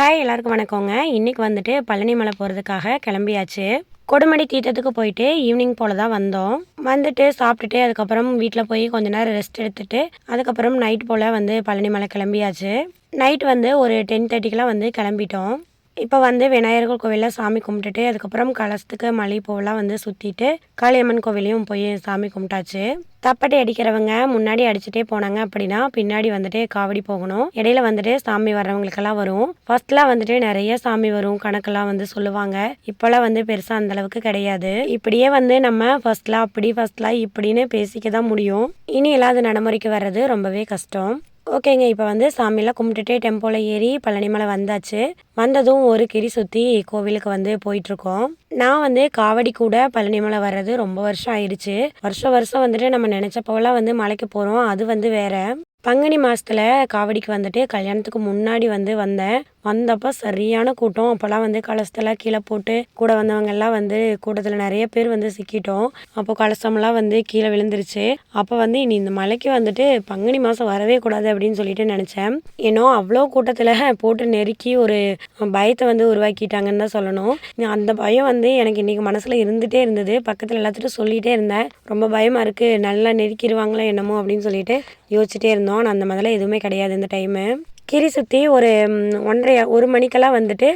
Hi எல்லாருக்கும் வணக்கங்க. இன்றைக்கி வந்துட்டு பழனி மலை போகிறதுக்காக கிளம்பியாச்சு. கொடுமடி தீர்த்தத்துக்கு போயிட்டு ஈவினிங் போல் தான் வந்தோம். வந்துட்டு சாப்பிட்டுட்டு அதுக்கப்புறம் வீட்டில் போய் கொஞ்ச நேரம் ரெஸ்ட் எடுத்துட்டு அதுக்கப்புறம் நைட் போல் வந்து பழனி மலை கிளம்பியாச்சு. நைட் வந்து ஒரு டென் தேர்ட்டிக்கெலாம் வந்து கிளம்பிட்டோம். இப்போ வந்து விநாயகர் கோவிலில் சாமி கும்பிட்டுட்டு அதுக்கப்புறம் கலசத்துக்கு மல்லிகைப்பூவெல்லாம் வந்து சுற்றிட்டு காளியம்மன் கோவிலையும் போய் சாமி கும்பிட்டாச்சு. தப்பட்டை அடிக்கிறவங்க முன்னாடி அடிச்சுட்டே போனாங்க அப்படின்னா பின்னாடி வந்துட்டு காவடி போகணும். இடையில வந்துட்டு சாமி வர்றவங்களுக்கெல்லாம் வரும். ஃபர்ஸ்ட்லாம் வந்துட்டு நிறைய சாமி வரும் கணக்கெல்லாம் வந்து சொல்லுவாங்க. இப்போல்லாம் வந்து பெருசாக அந்த அளவுக்கு கிடையாது. இப்படியே வந்து நம்ம ஃபர்ஸ்ட்லாம் அப்படி ஃபர்ஸ்ட்லாம் இப்படின்னு பேசிக்க தான் முடியும். இனி இல்லாத நடைமுறைக்கு வர்றது ரொம்பவே கஷ்டம். ஓகேங்க இப்போ வந்து சாமியெல்லாம் கும்பிட்டுட்டே டெம்போவில் ஏறி பழனிமலை வந்தாச்சு. வந்ததும் ஒரு கிரி சுற்றி கோவிலுக்கு வந்து போயிட்டுருக்கோம் நான் வந்து காவடி கூட பழனிமலை வர்றது ரொம்ப வருஷம் ஆயிடுச்சு. வருஷம் வருஷம் வந்துட்டு நம்ம நினச்சப்போலாம் வந்து மலைக்கு போகிறோம் அது வந்து வேற. பங்குனி மாதத்தில் காவடிக்கு வந்துட்டு கல்யாணத்துக்கு முன்னாடி வந்து வந்தேன். வந்தப்போ சரியான கூட்டம். அப்போல்லாம் வந்து கலசத்தெல்லாம் கீழே போட்டு கூட வந்தவங்க எல்லாம் வந்து கூட்டத்தில் நிறைய பேர் வந்து சிக்கிட்டோம். அப்போ கலசம்லாம் வந்து கீழே விழுந்துருச்சு. அப்போ வந்து இனி இந்த மலைக்கு வந்துட்டு பங்குனி மாதம் வரவே கூடாது அப்படின்னு சொல்லிட்டு நினச்சேன். ஏன்னோ அவ்வளோ கூட்டத்தில் போட்டு நெருக்கி ஒரு பயத்தை வந்து உருவாக்கிட்டாங்கன்னு தான் சொல்லணும். அந்த பயம் வந்து எனக்கு இன்றைக்கி மனசில் இருந்துகிட்டே இருந்தது. பக்கத்தில் எல்லாத்துட்டும் சொல்லிகிட்டே இருந்தேன். ரொம்ப பயமாக இருக்குது நல்லா நெருக்கிடுவாங்களோ என்னமோ அப்படின்னு சொல்லிட்டு யோசிச்சுட்டே இருந்தோம். இருந்தோம் அந்த மாதிரிலாம் எதுவுமே கிடையாது இந்த டைமு கிரி சுற்றி ஒரு ஒன்றரை ஒரு மணிக்கெல்லாம் வந்துட்டு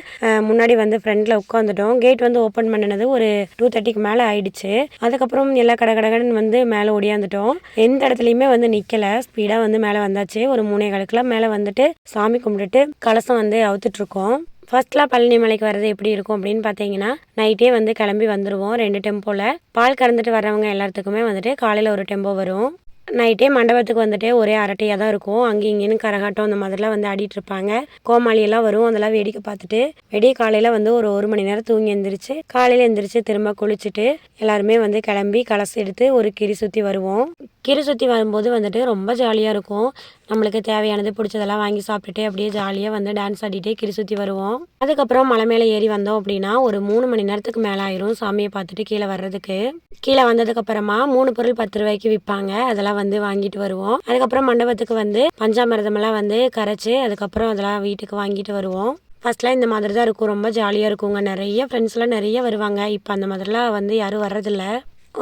முன்னாடி வந்து ஃப்ரண்டில் உட்காந்துட்டோம் கேட் வந்து ஓப்பன் பண்ணினது ஒரு டூ தேர்ட்டிக்கு மேலே ஆயிடுச்சு. அதுக்கப்புறம் எல்லா கடை கடகடன்னு வந்து மேலே ஓடியாந்துட்டோம் எந்த இடத்துலையுமே வந்து நிற்கலை ஸ்பீடாக வந்து மேலே வந்தாச்சு. ஒரு மூணே காலுக்குலாம் மேலே வந்துட்டு சாமி கும்பிட்டுட்டு கலசம் வந்து அவுத்துட்ருக்கோம். ஃபர்ஸ்ட்லாம் பழனி மலைக்கு வர்றது எப்படி இருக்கும் அப்படின்னு பார்த்தீங்கன்னா நைட்டே வந்து கிளம்பி வந்துடுவோம் ரெண்டு டெம்போவில் பால் கறந்துட்டு வர்றவங்க எல்லாத்துக்குமே வந்துட்டு காலையில் ஒரு டெம்போ வரும். நைட்டே மண்டபத்துக்கு வந்துட்டு ஒரே அரட்டையாக தான் இருக்கும். அங்கே இங்கேன்னு கரகாட்டம் அந்த மாதிரிலாம் வந்து ஆடிட்டு இருப்பாங்க. கோமாளியெல்லாம் வரும். அதெல்லாம் வேடிக்கை பார்த்துட்டு வெடிய காலையில் வந்து ஒரு ஒரு மணி நேரம் தூங்கி எந்திரிச்சு காலையில் எழுந்திரிச்சு திரும்ப குளிச்சுட்டு எல்லாருமே வந்து கிளம்பி கலசு எடுத்து ஒரு கிரி சுற்றி வருவோம். கிரி சுற்றி வரும்போது வந்துட்டு ரொம்ப ஜாலியாக இருக்கும். நம்மளுக்கு தேவையானது பிடிச்சதெல்லாம் வாங்கி சாப்பிட்டுட்டு அப்படியே ஜாலியாக வந்து டான்ஸ் ஆடிட்டே கிரி சுற்றி வருவோம். அதுக்கப்புறம் மலை மேலே ஏறி வந்தோம் அப்படின்னா ஒரு மூணு மணி நேரத்துக்கு மேலே ஆயிரும் சாமியை பார்த்துட்டு கீழே வர்றதுக்கு. கீழே வந்ததுக்கப்புறமா மூணு பொருள் பத்து ரூபாய்க்கு விற்பாங்க அதெல்லாம் வந்து வாங்கிட்டு வருவோம். அதுக்கப்புறம் மண்டபத்துக்கு வந்து பஞ்சாமிரதமெல்லாம் வந்து கரைச்சி அதுக்கப்புறம் அதெல்லாம் வீட்டுக்கு வாங்கிட்டு வருவோம். ஃபர்ஸ்ட்லாம் இந்த மாதிரி தான் இருக்கும். ரொம்ப ஜாலியாக இருக்குங்க. நிறைய ஃப்ரெண்ட்ஸ்லாம் நிறைய வருவாங்க. இப்போ அந்த மாதிரிலாம் வந்து யாரும் வர்றதில்ல.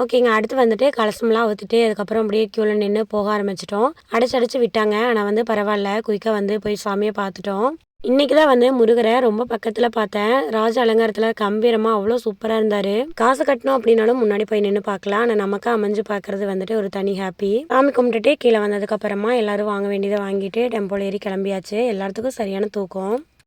ஓகேங்க அடுத்து வந்துட்டு கலசம்லாம் ஊற்றிட்டு அதுக்கப்புறம் அப்படியே க்யூவில் நின்று போக ஆரம்பிச்சிட்டோம். அடைச்சு அடைச்சு விட்டாங்க. ஆனால் வந்து பரவாயில்ல. குயிக்காக வந்து போய் சாமியை பார்த்துட்டோம். இன்னைக்கு தான் வந்து முருகரை ரொம்ப பக்கத்தில் பார்த்தேன். ராஜ அலங்காரத்தில் கம்பீரமாக அவ்வளோ சூப்பராக இருந்தார். காசு கட்டணும் அப்படின்னாலும் முன்னாடி போய் நின்று பார்க்கலாம். ஆனால் நமக்கு அமைஞ்சு பார்க்கறது வந்துட்டு ஒரு தனி ஹாப்பி சாமி கும்பிட்டுட்டு கீழே வந்ததுக்கப்புறமா எல்லாரும் வாங்க வேண்டியதை வாங்கிட்டு டெம்போல ஏறி கிளம்பியாச்சு. எல்லாத்துக்கும் சரியான தூக்கம்.